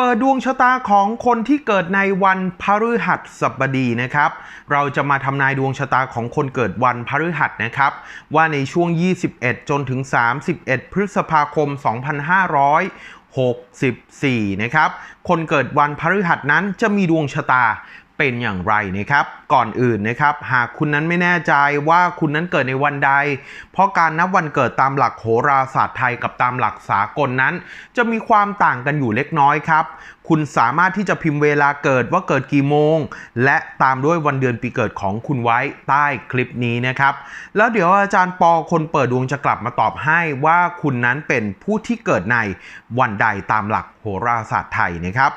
เปิดดวงชะตาของคนที่เกิดในวันพฤหัสบดีนะครับ เราจะมาทำนายดวงชะตาของคนเกิดวันพฤหัสนะครับ ว่าในช่วง 21 จนถึง 31 พฤษภาคม 2564 นะครับ คนเกิดวันพฤหัสนั้นจะมีดวงชะตา เป็นอย่างไรนะครับ ก่อนอื่นนะครับ หากคุณนั้นไม่แน่ใจว่าคุณนั้นเกิดในวันใด เพราะการนับวันเกิดตามหลักโหราศาสตร์ไทยกับตามหลักสากลนั้น จะมีความต่างกันอยู่เล็กน้อยครับ คุณสามารถที่จะพิมพ์เวลาเกิดว่าเกิดกี่โมง และตามด้วยวันเดือนปีเกิดของคุณไว้ใต้คลิปนี้นะครับ แล้วเดี๋ยวอาจารย์ปอคนเปิดดวงจะกลับมาตอบให้ว่าคุณนั้นเป็นผู้ที่เกิดในวันใดตามหลักโหราศาสตร์ไทยนะครับ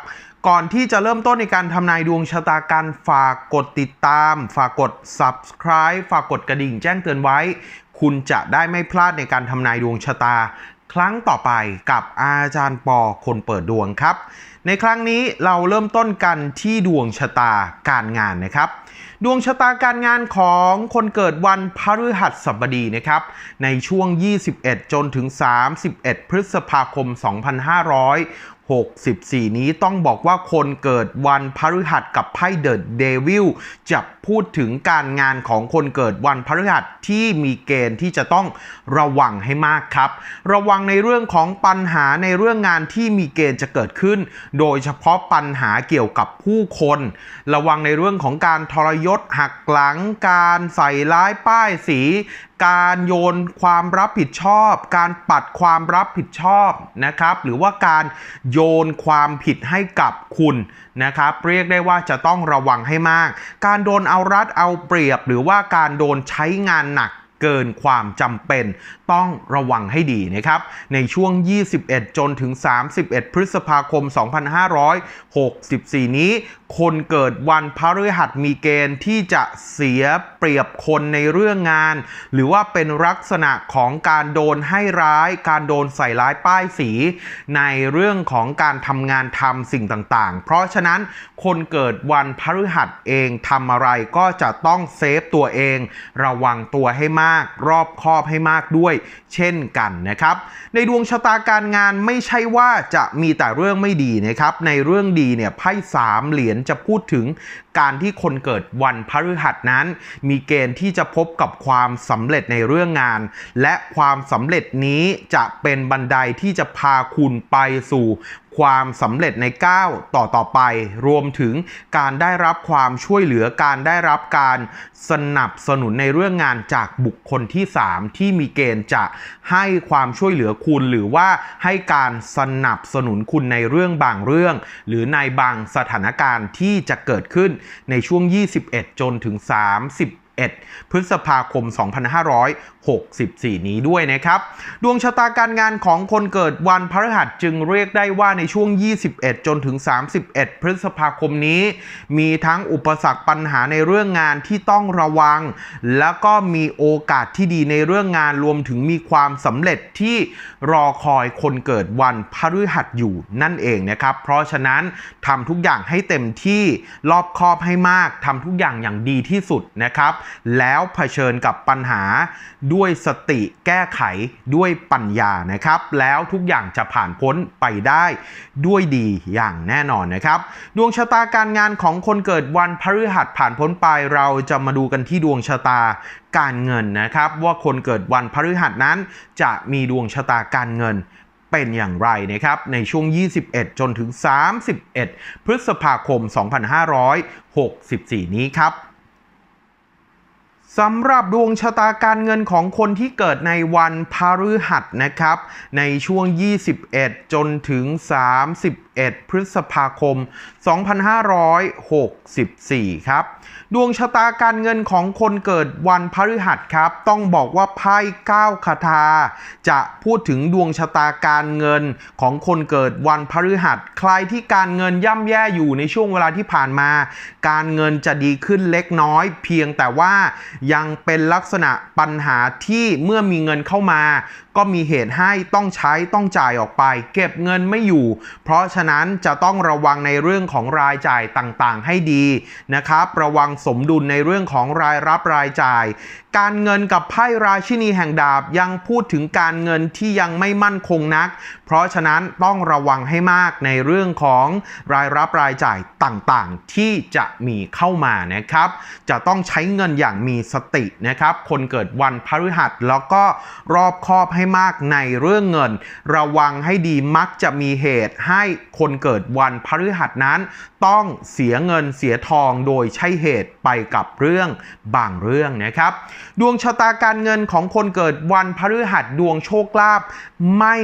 ก่อนที่จะเริ่มต้นในการทำนายดวงชะตาการฝากกดติดตาม ฝากกด subscribe ฝากกดกระดิ่งแจ้งเตือนไว้ คุณจะได้ไม่พลาดในการทำนายดวงชะตา ครั้งต่อไปกับอาจารย์ปอคนเปิดดวงครับ ในครั้งนี้เราเริ่มต้นกันที่ดวงชะตาการงานนะครับ ดวงชะตาการงานของคนเกิดวันพฤหัสบดีนะครับ ในช่วง 21 จนถึง 31 พฤษภาคม 2500 64 นี้ต้องบอกว่าคนเกิดวันพฤหัสกับไพ่เดอะเดวิลจะพูดถึงการงานของคนเกิดวันพฤหัสที่มีเกณฑ์ที่จะต้องระวังให้มากครับ ระวังในเรื่องของปัญหาในเรื่องงานที่มีเกณฑ์จะเกิดขึ้น โดยเฉพาะปัญหาเกี่ยวกับผู้คน ระวังในเรื่องของการทรยศหักหลังการใส่ร้ายป้ายสี การโยนความรับผิดชอบ การปัดความรับผิดชอบนะครับ หรือว่าการโยนความผิดให้กับคุณนะครับ เรียกได้ว่าจะต้องระวังให้มาก การโดนเอารัดเอาเปรียบ หรือว่าการโดนใช้งานหนักเกินความจำเป็นต้องระวังให้ดีนะครับ ในช่วง 21 จนถึง 31 พฤษภาคม 2564 นี้ คนเกิดวันพฤหัสมีเกณฑ์ที่จะเสียเปรียบคนในเรื่องงาน หรือว่าเป็นลักษณะของการโดนให้ร้าย การโดนใส่ร้ายป้ายสี ในเรื่องของการทำงานทำสิ่งต่างๆ เพราะฉะนั้นคนเกิดวันพฤหัสเองทำอะไรก็จะต้องเซฟตัวเอง ระวังตัวให้มาก รอบคอบให้มากด้วย เช่นกันนะครับ ในดวงชะตาการงานไม่ใช่ว่าจะมีแต่เรื่องไม่ดีนะครับ ในเรื่องดีเนี่ยไพ่สามเหรียญจะพูดถึงการที่คนเกิดวันพฤหัสนั้น มีเกณฑ์ที่จะพบกับความสำเร็จในเรื่องงาน และความสำเร็จนี้จะเป็นบันไดที่จะพาคุณไปสู่ความสำเร็จในก้าวต่อต่อไป รวมถึงการได้รับความช่วยเหลือการได้รับการสนับสนุนในเรื่องงานจากบุคคลที่ 3 ที่มีเกณฑ์จะให้ความช่วยเหลือคุณ หรือว่าให้การสนับสนุนคุณในเรื่องบางเรื่อง หรือในบางสถานการณ์ที่จะเกิดขึ้นในช่วง 21 จนถึง 30 พฤษภาคม 2564 นี้ด้วยนะครับ ดวงชะตาการงานของคนเกิดวันพฤหัสจึงเรียกได้ว่าในช่วง 21 จนถึง 31 พฤษภาคมนี้ มีทั้งอุปสรรคปัญหาในเรื่องงานที่ต้องระวัง แล้วก็มีโอกาสที่ดีในเรื่องงานรวมถึงมีความสำเร็จที่รอคอยคนเกิดวันพฤหัสอยู่นั่นเองนะครับ เพราะฉะนั้นทำทุกอย่างให้เต็มที่รอบคอบให้มากทำทุกอย่างอย่างดีที่สุดนะครับแล้วเผชิญกับปัญหาด้วยสติแก้ไขด้วยปัญญานะครับ แล้วทุกอย่างจะผ่านพ้นไปได้ด้วยดีอย่างแน่นอนนะครับ ดวงชะตาการงานของคนเกิดวันพฤหัสผ่านพ้นไป เราจะมาดูกันที่ดวงชะตาการเงินนะครับ ว่าคนเกิดวันพฤหัสนั้น จะมีดวงชะตาการเงินเป็นอย่างไรนะครับ ในช่วง 21 จนถึง 31 พฤษภาคม 2564 นี้ครับ สำหรับดวงชะตาการเงินของคนที่เกิดในวันพฤหัสนะครับ ในช่วง 21 จนถึง 31 21พฤษภาคม 2564 ครับ ดวงชะตาการเงินของคนเกิดวันพฤหัสครับ ต้องบอกว่าไพ่ก้าวคาถาจะพูดถึงดวงชะตาการเงินของคนเกิดวันพฤหัส ใครที่การเงินย่ำแย่อยู่ในช่วงเวลาที่ผ่านมา การเงินจะดีขึ้นเล็กน้อย เพียงแต่ว่ายังเป็นลักษณะปัญหาที่เมื่อมีเงินเข้ามาก็มีเหตุให้ต้องใช้ต้องจ่ายออกไป เก็บเงินไม่อยู่ เพราะฉะนั้นจะต้องระวังในเรื่องของรายจ่ายต่างๆ ให้ดีนะครับ ระวังสมดุลในเรื่องของรายรับรายจ่าย การเงินกับไพ่ราชินีแห่งดาบยังพูดถึงการเงินที่ยังไม่มั่นคงนัก เพราะฉะนั้นต้องระวังให้มากในเรื่องของรายรับรายจ่ายต่างๆ ที่จะมีเข้ามานะครับ จะต้องใช้เงินอย่างมีสตินะครับ คนเกิดวันพฤหัสแล้วก็รอบคอบให้ให้มากในเรื่องเงิน ระวังให้ดีมักจะมีเหตุให้คนเกิดวันพฤหัสนั้น ต้องเสียเงินเสียทองโดยใช่เหตุไปกับเรื่องบางเรื่องนะครับ ดวงชะตาการเงินของคนเกิดวันพฤหัสดวงโชคลาภไม่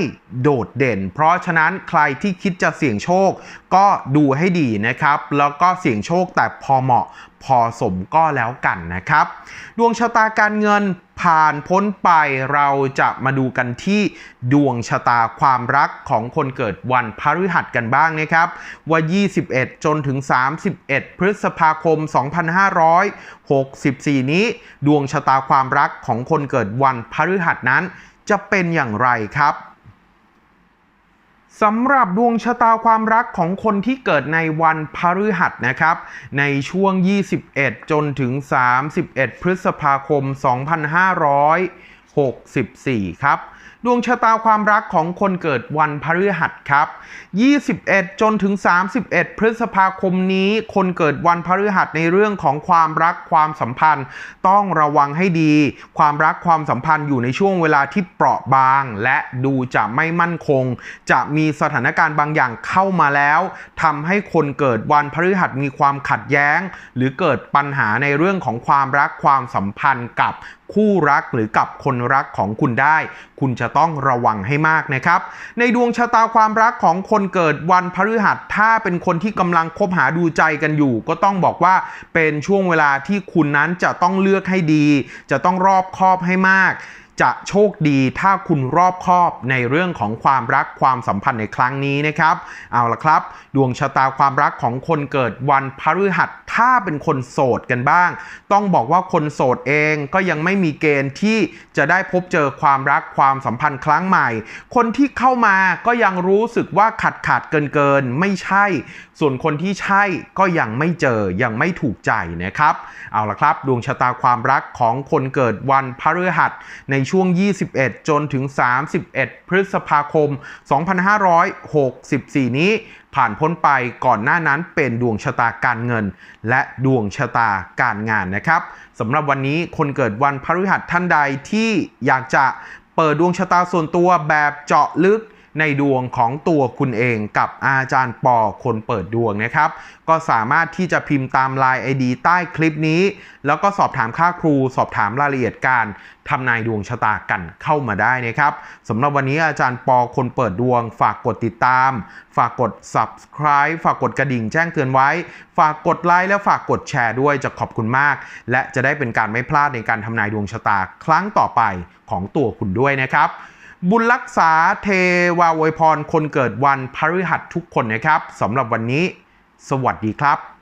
โดดเด่น เพราะฉะนั้นใครที่คิดจะเสี่ยงโชคก็ดูให้ดีนะครับ แล้วก็เสี่ยงโชคแต่พอเหมาะพอสมก็แล้วกันนะครับ ดวงชะตาการเงิน ผ่านพ้นไปเราจะมาดูกันที่ดวงชะตาความรักของคนเกิดวันพฤหัสกันบ้างนะครับ ว่า 21 จนถึง 31 พฤษภาคม 2564 นี้ ดวงชะตาความรักของคนเกิดวันพฤหัสนั้นจะเป็นอย่างไรครับ สำหรับดวงชะตาความรักของคนที่เกิดในวันพฤหัสนะครับ ในช่วง 21 จนถึง 31 พฤษภาคม 2564 ครับ ดวงชะตาความรักของคนเกิดวันพฤหัสครับ 21 จนถึง 31 พฤษภาคมนี้คนเกิดวันพฤหัสในเรื่องของความรักความสัมพันธ์ ต้องระวังให้ดี ความรักความสัมพันธ์อยู่ในช่วงเวลาที่เปราะบาง และดูจะไม่มั่นคง จะมีสถานการณ์บางอย่างเข้ามาแล้วทำให้คนเกิดวันพฤหัสมีความขัดแย้ง หรือเกิดปัญหาในเรื่องของความรักความสัมพันธ์กับคู่รักหรือกับคนรักของคุณได้ คุณจะต้องระวังให้มากนะครับ ในดวงชะตาความรักของคนเกิดวันพฤหัสถ้าเป็นคนที่กำลังคบหาดูใจกันอยู่ ก็ต้องบอกว่าเป็นช่วงเวลาที่คุณนั้นจะต้องเลือกให้ดี จะต้องรอบคอบให้มาก จะโชคดีถ้าคุณรอบคอบในเรื่องของความรักความสัมพันธ์ในครั้งนี้นะครับ เอาละครับ ดวงชะตาความรักของคนเกิดวันพฤหัสถ้าเป็นคนโสดกันบ้าง ต้องบอกว่าคนโสดเองก็ยังไม่มีเกณฑ์ที่จะได้พบเจอความรักความสัมพันธ์ครั้งใหม่ คนที่เข้ามาก็ยังรู้สึกว่าขาดขาดเกินเกินๆไม่ใช่ ส่วนคนที่ใช่ก็ยังไม่เจอยังไม่ถูกใจนะครับ เอาละครับ ดวงชะตาความรักของคนเกิดวันพฤหัสในช่วง 21 จนถึง 31 พฤษภาคม 2564 นี้ ผ่านพ้นไปก่อนหน้านั้นเป็นดวงชะตาการเงิน และดวงชะตาการงานนะครับสำหรับวันนี้คนเกิดวันพฤหัสท่านใดที่อยากจะเปิดดวงชะตาส่วนตัวแบบเจาะลึก ในดวงของตัวคุณเองกับอาจารย์ปอคนเปิดดวงนะครับ ก็สามารถที่จะพิมพ์ตาม Line ID ใต้คลิปนี้ แล้วก็สอบถามค่าครู สอบถามรายละเอียดการทำนายดวงชะตากันเข้ามาได้นะครับสำหรับวันนี้อาจารย์ปอคนเปิดดวง ฝากกดติดตาม ฝากกด subscribe ฝากกดกระดิ่งแจ้งเตือนไว้ ฝากกดไลค์และฝากกดแชร์ด้วยจะขอบคุณมาก และจะได้เป็นการไม่พลาดในการทำนายดวงชะตาครั้งต่อไปของตัวคุณด้วยนะครับ บุญรักษาเทวาวยพรคนเกิดวันพฤหัสทุกคนนะครับสำหรับวันนี้ สวัสดีครับ